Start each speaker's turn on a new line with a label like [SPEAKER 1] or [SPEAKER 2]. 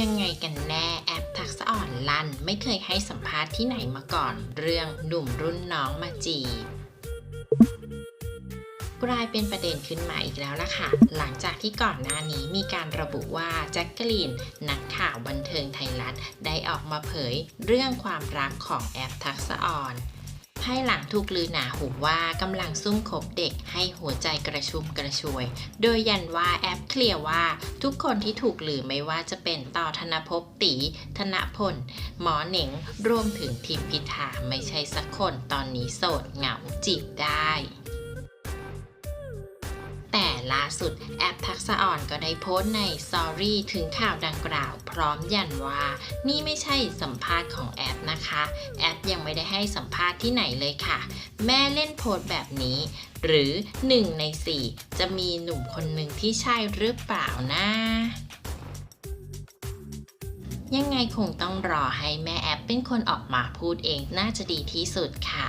[SPEAKER 1] ยังไงกันแน่แอปทักษะอ่อนลั่นไม่เคยให้สัมภาษณ์ที่ไหนมาก่อน เรื่องหนุ่มรุ่นน้องมาจีบกลายเป็นประเด็นขึ้นมาอีกแล้วล่ะค่ะ หลังจากที่ก่อนหน้านี้มีการระบุว่าแจ็คกลีนนักข่าวบันเทิงไทยรัฐ ได้ออกมาเผยเรื่องความรักของแอปทักษะอ่อน ภายหลังถูกลือหนาหูว่ากำลังซุ่มคบเด็กให้หัวใจกระชุ่มกระชวย โดยยันว่าแอปเคลียร์ว่า ทุกคนที่ถูกลือไม่ว่าจะเป็นต่อธนภพตี ธนพล หมอเหน่งรวมถึงทิมพิธาไม่ใช่สักคนตอนนี้โสดเหงาจีบได้ ล่าสุดแอปทักษะอ่อนก็ได้โพสต์ในสอรี่ถึงข่าวดังกล่าว พร้อมยันว่า นี่ไม่ใช่สัมภาษณ์ของแอปนะคะ แอปยังไม่ได้ให้สัมภาษณ์ที่ไหนเลยค่ะ แม่เล่นโพสต์แบบนี้ หรือ 1 ใน 4 จะมีหนุ่มคนหนึ่งที่ใช่หรือเปล่านะยังไงคงต้องรอให้แม่แอปเป็นคนออกมาพูดเองน่าจะดีที่สุดค่ะ